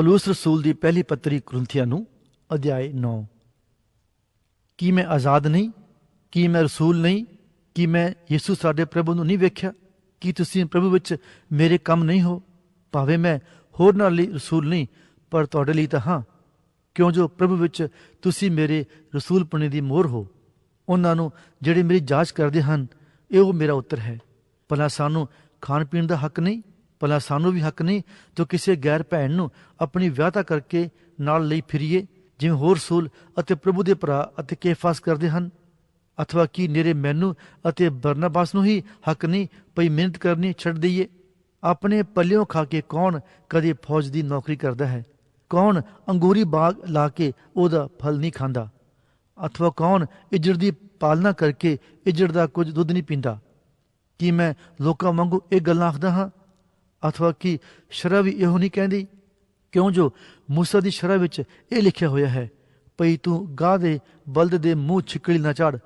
ਪਲੂਸ ਰਸੂਲ ਦੀ ਪਹਿਲੀ ਪੱਤਰੀ ਕੁਰਿੰਥੀਆਂ ਨੂੰ, ਅਧਿਆਇ 9 ਕੀ ਮੈਂ ਆਜ਼ਾਦ ਨਹੀਂ? ਕੀ ਮੈਂ ਰਸੂਲ ਨਹੀਂ? ਕੀ ਮੈਂ ਯਿਸੂ ਸਾਡੇ ਪ੍ਰਭੂ ਨੂੰ ਨਹੀਂ ਵੇਖਿਆ? ਕੀ ਤੁਸੀਂ ਪ੍ਰਭੂ ਵਿੱਚ ਮੇਰੇ ਕੰਮ ਨਹੀਂ ਹੋ? ਭਾਵੇਂ ਮੈਂ ਹੋਰਨਾਂ ਲਈ ਰਸੂਲ ਨਹੀਂ, ਪਰ ਤੁਹਾਡੇ ਲਈ ਤਾਂ ਹਾਂ। ਕਿਉਂ ਜੋ ਪ੍ਰਭੂ ਵਿੱਚ ਤੁਸੀਂ ਮੇਰੇ ਰਸੂਲਪਣੇ ਦੀ ਮੋਹਰ ਹੋ? ਉਹਨਾਂ ਨੂੰ ਜਿਹੜੇ ਮੇਰੀ ਜਾਂਚ ਕਰਦੇ ਹਨ, ਇਹ ਉਹ ਮੇਰਾ ਉੱਤਰ ਹੈ। ਭਲਾ ਸਾਨੂੰ ਖਾਣ ਪੀਣ ਦਾ ਹੱਕ ਨਹੀਂ? ਭਲਾ ਸਾਨੂੰ ਵੀ ਹੱਕ ਨਹੀਂ ਜੋ ਕਿਸੇ ਗੈਰ ਭੈਣ ਨੂੰ ਆਪਣੀ ਵਿਆਹਤਾ ਕਰਕੇ ਨਾਲ ਲਈ ਫਿਰੀਏ, ਜਿਵੇਂ ਹੋਰ ਸੂਲ ਅਤੇ ਪ੍ਰਭੂ ਦੇ ਭਰਾ ਅਤੇ ਕੇਫਾਸ ਕਰਦੇ ਹਨ। ਅਥਵਾ ਕੀ ਨੇਰੇ ਮੈਨੂੰ ਅਤੇ ਬਰਨਬਾਸ ਨੂੰ ਹੀ ਹੱਕ ਨਹੀਂ ਪਈ ਮਿਹਨਤ ਕਰਨੀ ਛੱਡ ਦਈਏ? ਆਪਣੇ ਪੱਲਿਓਂ ਖਾ ਕੇ ਕੌਣ ਕਦੇ ਫੌਜ ਦੀ ਨੌਕਰੀ ਕਰਦਾ ਹੈ? ਕੌਣ ਅੰਗੂਰੀ ਬਾਗ ਲਾ ਕੇ ਉਹਦਾ ਫਲ ਨਹੀਂ ਖਾਂਦਾ? ਅਥਵਾ ਕੌਣ ਇੱਜੜ ਦੀ ਪਾਲਣਾ ਕਰਕੇ ਇੱਜੜ ਦਾ ਕੁਝ ਦੁੱਧ ਨਹੀਂ ਪੀਂਦਾ? ਕੀ ਮੈਂ ਲੋਕਾਂ ਵਾਂਗੂ ਇਹ ਗੱਲਾਂ ਆਖਦਾ ਹਾਂ? ਅਥਵਾ ਕੀ ਸ਼ਰਅ ਵੀ ਇਹੋ ਨਹੀਂ ਕਹਿੰਦੀ ਕਿਉਂ ਜੋ ਮੂਸਾ ਦੀ ਸ਼ਰਅ ਵਿੱਚ ਇਹ ਲਿਖਿਆ ਹੋਇਆ ਹੈ ਭਈ ਤੂੰ ਗਾਹ ਦੇ ਬਲਦ ਦੇ ਮੂੰਹ ਛਿਕੜੀ ਨਾ ਝਾੜ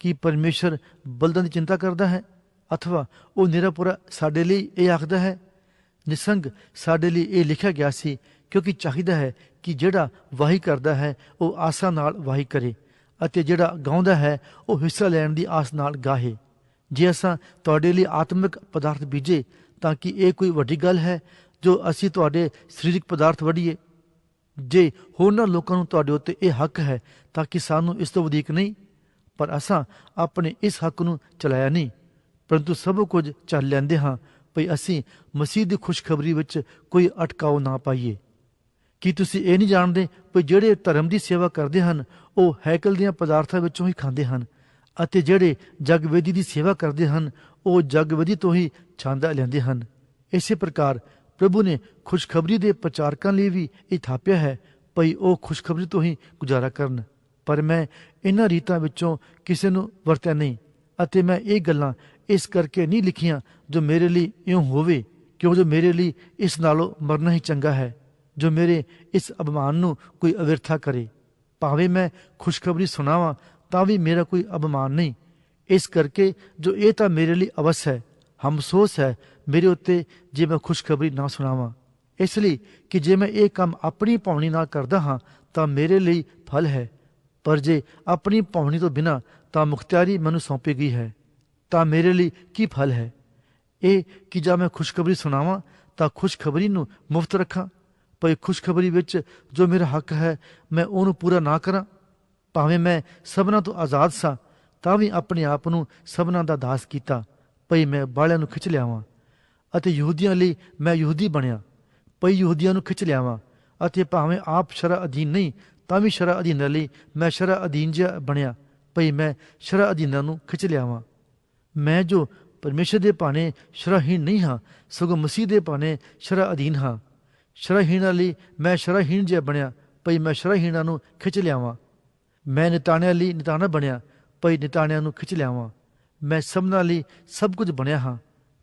ਕੀ ਪਰਮੇਸ਼ਰ ਬਲਦਾਂ ਦੀ ਚਿੰਤਾ ਕਰਦਾ ਹੈ ਅਥਵਾ ਉਹ ਨਿਰਪੁਰਾ ਸਾਡੇ ਲਈ ਇਹ ਆਖਦਾ ਹੈ ਨਿਸੰਗ ਸਾਡੇ ਲਈ ਇਹ ਲਿਖਿਆ ਗਿਆ ਸੀ ਕਿਉਂਕਿ ਚਾਹੀਦਾ ਹੈ ਕਿ ਜਿਹੜਾ ਵਾਹੀ ਕਰਦਾ ਹੈ ਉਹ ਆਸਾ ਨਾਲ ਵਾਹੀ ਕਰੇ ਅਤੇ ਜਿਹੜਾ ਗਾਉਂਦਾ ਹੈ ਉਹ ਹਿੱਸਾ ਲੈਣ ਦੀ ਆਸ ਨਾਲ ਗਾਹੇ ਜੇ ਅਸਾਂ ਤੁਹਾਡੇ ਲਈ ਆਤਮਿਕ ਪਦਾਰਥ ਬੀਜੇ ਤਾਂ ਕਿ ਇਹ ਕੋਈ ਵੱਡੀ ਗੱਲ ਹੈ ਜੋ ਅਸੀਂ ਤੁਹਾਡੇ ਸਰੀਰਕ ਪਦਾਰਥ ਵੜੀਏ ਜੇ ਹੋਰਨਾਂ ਲੋਕਾਂ ਨੂੰ ਤੁਹਾਡੇ ਉੱਤੇ ਇਹ ਹੱਕ ਹੈ, ਤਾਂ ਕਿ ਸਾਨੂੰ ਇਸ ਤੋਂ ਵਧੇਕ ਨਹੀਂ। ਪਰ ਅਸਾਂ ਆਪਣੇ ਇਸ ਹੱਕ ਨੂੰ ਚਲਾਇਆ ਨਹੀਂ। ਪਰੰਤੂ ਸਭ ਕੁਝ ਚੱਲ ਲੈਂਦੇ ਹਾਂ ਭਈ ਅਸੀਂ ਮਸੀਹ ਦੀ ਖੁਸ਼ਖਬਰੀ ਵਿੱਚ ਕੋਈ ਅਟਕਾਓ ਨਾ ਪਾਈਏ। ਕੀ ਤੁਸੀਂ ਇਹ ਨਹੀਂ ਜਾਣਦੇ ਕਿ ਜਿਹੜੇ ਧਰਮ ਦੀ ਸੇਵਾ ਕਰਦੇ ਹਨ, ਉਹ ਹੈਕਲ ਦੀਆਂ ਪਦਾਰਥਾਂ ਵਿੱਚੋਂ ਹੀ ਖਾਂਦੇ ਹਨ? ਅਤੇ ਜਿਹੜੇ ਜਗਵੇਦੀ ਦੀ ਸੇਵਾ ਕਰਦੇ ਹਨ, ਉਹ ਜਗਵੇਦੀ ਤੋਂ ਹੀ ਛਾਂਦਾ ਲੈਂਦੇ ਹਨ। ਇਸੇ ਪ੍ਰਕਾਰ ਪ੍ਰਭੂ ਨੇ ਖੁਸ਼ਖਬਰੀ ਦੇ ਪ੍ਰਚਾਰਕਾਂ ਲਈ ਵੀ ਇਹ ਥਾਪਿਆ ਹੈ, ਭਈ ਉਹ ਖੁਸ਼ਖਬਰੀ ਤੋਂ ਹੀ ਗੁਜ਼ਾਰਾ ਕਰਨ। ਪਰ ਮੈਂ ਇਹਨਾਂ ਰੀਤਾਂ ਵਿੱਚੋਂ ਕਿਸੇ ਨੂੰ ਵਰਤਿਆ ਨਹੀਂ ਅਤੇ ਮੈਂ ਇਹ ਗੱਲਾਂ ਇਸ ਕਰਕੇ ਨਹੀਂ ਲਿਖੀਆਂ ਜੋ ਮੇਰੇ ਲਈ ਇਉਂ ਹੋਵੇ, ਕਿਉਂ ਜੋ ਮੇਰੇ ਲਈ ਇਸ ਨਾਲੋਂ ਮਰਨਾ ਹੀ ਚੰਗਾ ਹੈ, ਜੋ ਮੇਰੇ ਇਸ ਅਪਮਾਨ ਨੂੰ ਕੋਈ ਅਵਿਰਥਾ ਕਰੇ। ਭਾਵੇਂ ਮੈਂ ਖੁਸ਼ਖਬਰੀ ਸੁਣਾਵਾਂ ਤਾਂ ਵੀ ਮੇਰਾ ਕੋਈ ਅਪਮਾਨ ਨਹੀਂ। ਇਸ ਕਰਕੇ ਜੋ ਇਹ ਤਾਂ ਮੇਰੇ ਲਈ ਅਵਸ ਹੈ, ਹਮਸੋਸ ਹੈ, ਮੇਰੇ ਉੱਤੇ ਜੇ ਮੈਂ ਖੁਸ਼ਖਬਰੀ ਨਾ ਸੁਣਾਵਾਂ। ਇਸ ਲਈ ਕਿ ਜੇ ਮੈਂ ਇਹ ਕੰਮ ਆਪਣੀ ਪਾਉਣੀ ਨਾਲ ਕਰਦਾ ਹਾਂ, ਤਾਂ ਮੇਰੇ ਲਈ ਫਲ ਹੈ। ਪਰ ਜੇ ਆਪਣੀ ਪਾਉਣੀ ਤੋਂ ਬਿਨਾ ਤਾਂ ਮੁਖਤਿਆਰੀ ਮੈਨੂੰ ਸੌਂਪੀ ਗਈ ਹੈ, ਤਾਂ ਮੇਰੇ ਲਈ ਕੀ ਫਲ ਹੈ? ਇਹ ਕਿ ਜਾਂ ਮੈਂ ਖੁਸ਼ਖਬਰੀ ਸੁਣਾਵਾਂ, ਤਾਂ ਖੁਸ਼ਖਬਰੀ ਨੂੰ ਮੁਫਤ ਰੱਖਾਂ। ਪਰ ਖੁਸ਼ਖਬਰੀ ਵਿੱਚ ਜੋ ਮੇਰਾ ਹੱਕ ਹੈ, ਮੈਂ ਉਹਨੂੰ ਪੂਰਾ ਨਾ ਕਰਾਂ। ਭਾਵੇਂ ਮੈਂ ਸਭਨਾਂ ਤੋਂ ਆਜ਼ਾਦ ਸਾਂ, ਤਾਂ ਵੀ ਆਪਣੇ ਆਪ ਨੂੰ ਸਭਨਾਂ ਦਾ ਦਾਸ ਕੀਤਾ, ਭਈ ਮੈਂ ਬਾਲਿਆਂ ਨੂੰ ਖਿੱਚ ਲਿਆਵਾਂ ਅਤੇ ਯਹੂਦੀਆਂ ਲਈ ਮੈਂ ਯਹੂਦੀ ਬਣਿਆ, ਭਈ ਯਹੂਦੀਆਂ ਨੂੰ ਖਿੱਚ ਲਿਆਵਾਂ ਅਤੇ ਭਾਵੇਂ ਆਪ ਸ਼ਰਾ ਅਧੀਨ ਨਹੀਂ, ਤਾਂ ਵੀ ਸ਼ਰਾ ਅਧੀਨ ਲਈ ਮੈਂ ਸ਼ਰਾ ਅਧੀਨ ਜਿਹਾ ਬਣਿਆ, ਭਈ ਮੈਂ ਸ਼ਰਾ ਅਧੀਨਾਂ ਨੂੰ ਖਿੱਚ ਲਿਆਵਾਂ। ਮੈਂ ਜੋ ਪਰਮੇਸ਼ਰ ਦੇ ਭਾਣੇ ਸ਼ਰਾਹੀਣ ਨਹੀਂ ਹਾਂ, ਸਗੋਂ ਮਸੀਹ ਦੇ ਭਾਣੇ ਸ਼ਰਾ ਅਧੀਨ ਹਾਂ। ਸ਼ਰਹੀਣਾਂ ਲਈ ਮੈਂ ਸ਼ਰਾਹੀਣ ਜਿਹਾ ਬਣਿਆ, ਭਈ ਮੈਂ ਸ਼ਰਾਹੀਣਾਂ ਨੂੰ ਖਿੱਚ ਲਿਆਵਾਂ। ਮੈਂ ਨਿਤਾਣਿਆਂ ਲਈ ਨਿਤਾਣਾ ਬਣਿਆ, ਭਈ ਨਿਤਾਣਿਆਂ ਨੂੰ ਖਿੱਚ ਲਿਆਵਾਂ। ਮੈਂ ਸਭਨਾਂ ਲਈ ਸਭ ਕੁਝ ਬਣਿਆ ਹਾਂ,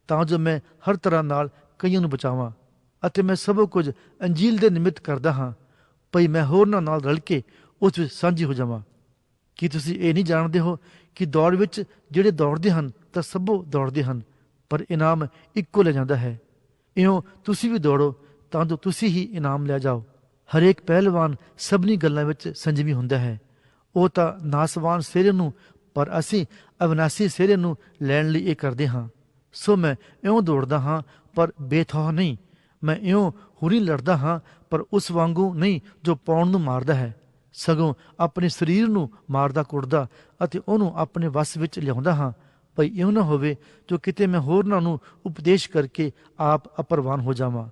ਤਾਂ ਜੋ ਮੈਂ ਹਰ ਤਰ੍ਹਾਂ ਨਾਲ ਕਈਆਂ ਨੂੰ ਬਚਾਵਾਂ ਅਤੇ ਮੈਂ ਸਭ ਕੁਝ ਅੰਜੀਲ ਦੇ ਨਿਮਿਤ ਕਰਦਾ ਹਾਂ, ਭਈ ਮੈਂ ਹੋਰਨਾਂ ਨਾਲ ਰਲ ਕੇ ਉਸ ਵਿੱਚ ਸਾਂਝੀ ਹੋ ਜਾਵਾਂ। ਕੀ ਤੁਸੀਂ ਇਹ ਨਹੀਂ ਜਾਣਦੇ ਹੋ ਕਿ ਦੌੜ ਵਿੱਚ ਜਿਹੜੇ ਦੌੜਦੇ ਹਨ, ਤਾਂ ਸਭੋ ਦੌੜਦੇ ਹਨ, ਪਰ ਇਨਾਮ ਇੱਕੋ ਲੈ ਜਾਂਦਾ ਹੈ। ਇਉਂ ਤੁਸੀਂ ਵੀ ਦੌੜੋ, ਤਾਂ ਜੋ ਤੁਸੀਂ ਹੀ ਇਨਾਮ ਲੈ ਜਾਓ। ਹਰੇਕ ਪਹਿਲਵਾਨ ਸਭਨੀ ਗੱਲਾਂ ਵਿੱਚ ਸੰਜਮੀ ਹੁੰਦਾ ਹੈ। ਉਹ ਤਾਂ ਨਾਸਵਾਨ ਸਿਰੇ ਨੂੰ, ਪਰ ਅਸੀਂ ਅਵਨਾਸੀ ਸਿਰੇ ਨੂੰ ਲੈਣ ਲਈ ਇਹ ਕਰਦੇ ਹਾਂ। ਸੋ ਮੈਂ ਇਉਂ ਦੌੜਦਾ ਹਾਂ, ਪਰ ਬੇਥੌਹ ਨਹੀਂ। ਮੈਂ ਇਉਂ ਹੁਰੀ ਲੜਦਾ ਹਾਂ, ਪਰ ਉਸ ਵਾਂਗੂ ਨਹੀਂ ਜੋ ਪੌਣ ਨੂੰ ਮਾਰਦਾ ਹੈ। ਸਗੋਂ ਆਪਣੇ ਸਰੀਰ ਨੂੰ ਮਾਰਦਾ ਕੁੱਟਦਾ ਅਤੇ ਉਹਨੂੰ ਆਪਣੇ ਵਸ ਵਿੱਚ ਲਿਆਉਂਦਾ ਹਾਂ। ਭਈ ਇਉਂ ਨਾ ਹੋਵੇ ਜੋ ਕਿਤੇ ਮੈਂ ਹੋਰਨਾਂ ਨੂੰ ਉਪਦੇਸ਼ ਕਰਕੇ ਆਪ ਅਪਰਵਾਨ ਹੋ ਜਾਵਾਂ।